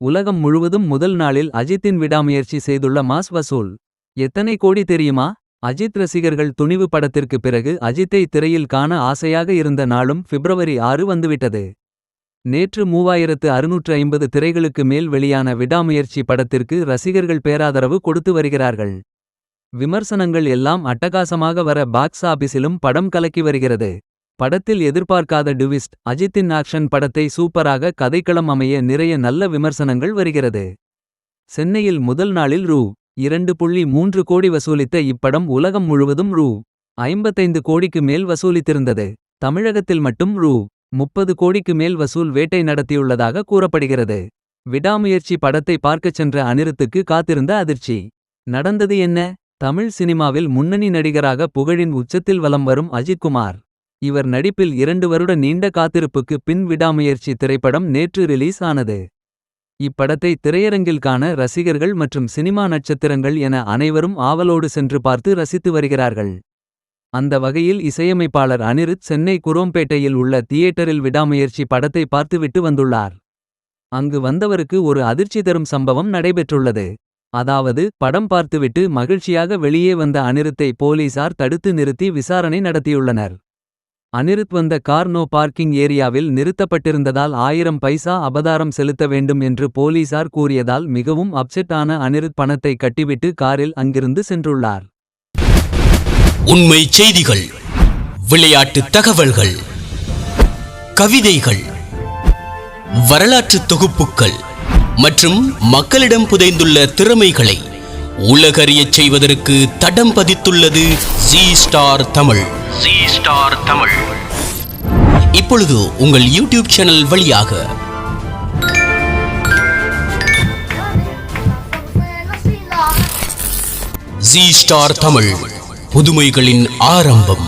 உலகம் முழுவதும் முதல் நாளில் அஜித்தின் விடாமுயற்சி செய்துள்ள மாஸ் வசூல். எத்தனை கோடி தெரியுமா? அஜித் ரசிகர்கள் துணிவு படத்திற்கு பிறகு அஜித்தை திரையில் காண ஆசையாக இருந்த நாளும் பிப்ரவரி ஆறு வந்துவிட்டது. நேற்று மூவாயிரத்து அறுநூற்று ஐம்பது திரைகளுக்கு மேல் வெளியான விடாமுயற்சி படத்திற்கு ரசிகர்கள் பேராதரவு கொடுத்து வருகிறார்கள். விமர்சனங்கள் எல்லாம் அட்டகாசமாக வர பாக்ஸ் ஆபீஸிலும் படம் கலக்கி வருகிறது. படத்தில் எதிர்பார்க்காத டுவிஸ்ட் அஜித்தின் ஆக்ஷன் படத்தை சூப்பராக கதைக்களம் அமைய நிறைய நல்ல விமர்சனங்கள் வருகிறது. சென்னையில் முதல் நாளில் ரூ. இரண்டு புள்ளி மூன்று கோடி வசூலித்த இப்படம் உலகம் முழுவதும் ரூ. ஐம்பத்தைந்து கோடிக்கு மேல் வசூலித்திருந்தது. தமிழகத்தில் மட்டும் ரூ. முப்பது கோடிக்கு மேல் வசூல் வேட்டை நடத்தியுள்ளதாக கூறப்படுகிறது. விடாமுயற்சி படத்தை பார்க்கச் சென்ற அனிருத்துக்கு காத்திருந்த அதிர்ச்சி. நடந்தது என்ன? தமிழ் சினிமாவில் முன்னணி நடிகராக புகழின் உச்சத்தில் வலம் வரும் அஜித்குமார் இவர் நடிப்பில் இரண்டு வருட நீண்ட காத்திருப்புக்கு பின் விடாமுயற்சி திரைப்படம் நேற்று ரிலீஸ் ஆனது. இப்படத்தை திரையரங்கில் காண ரசிகர்கள் மற்றும் சினிமா நட்சத்திரங்கள் என அனைவரும் ஆவலோடு சென்று பார்த்து ரசித்து வருகிறார்கள். அந்த வகையில் இசையமைப்பாளர் அனிருத் சென்னை குரோம்பேட்டையில் உள்ள தியேட்டரில் விடாமுயற்சி படத்தை பார்த்துவிட்டு வந்துள்ளார். அங்கு வந்தவருக்கு ஒரு அதிர்ச்சி தரும் சம்பவம் நடைபெற்றுள்ளது. அதாவது படம் பார்த்துவிட்டு மகிழ்ச்சியாக வெளியே வந்த அனிருத்தை போலீசார் தடுத்து நிறுத்தி விசாரணை நடத்தியுள்ளனர். அனிருத் வந்த கார் நோ பார்க்கிங் ஏரியாவில் நிறுத்தப்பட்டிருந்ததால் ஆயிரம் பைசா அபதாரம் செலுத்த வேண்டும் என்று போலீசார் கூறியதால் மிகவும் அப்செட் ஆன அனிருத் பணத்தை கட்டிவிட்டு காரில் அங்கிருந்து சென்றுள்ளார். உண்மை செய்திகள் விளையாட்டு தகவல்கள் கவிதைகள் வரலாற்று தொகுப்புகள் மற்றும் மக்களிடம் புதைந்துள்ள திறமைகளை உலகறியச் செய்வதற்கு தடம் பதித்துள்ளது G Star Tamil. G Star Tamil இப்பொழுது உங்கள் யூடியூப் சேனல் வழியாக. ஜி ஸ்டார் தமிழ் புதுமைகளின் ஆரம்பம்.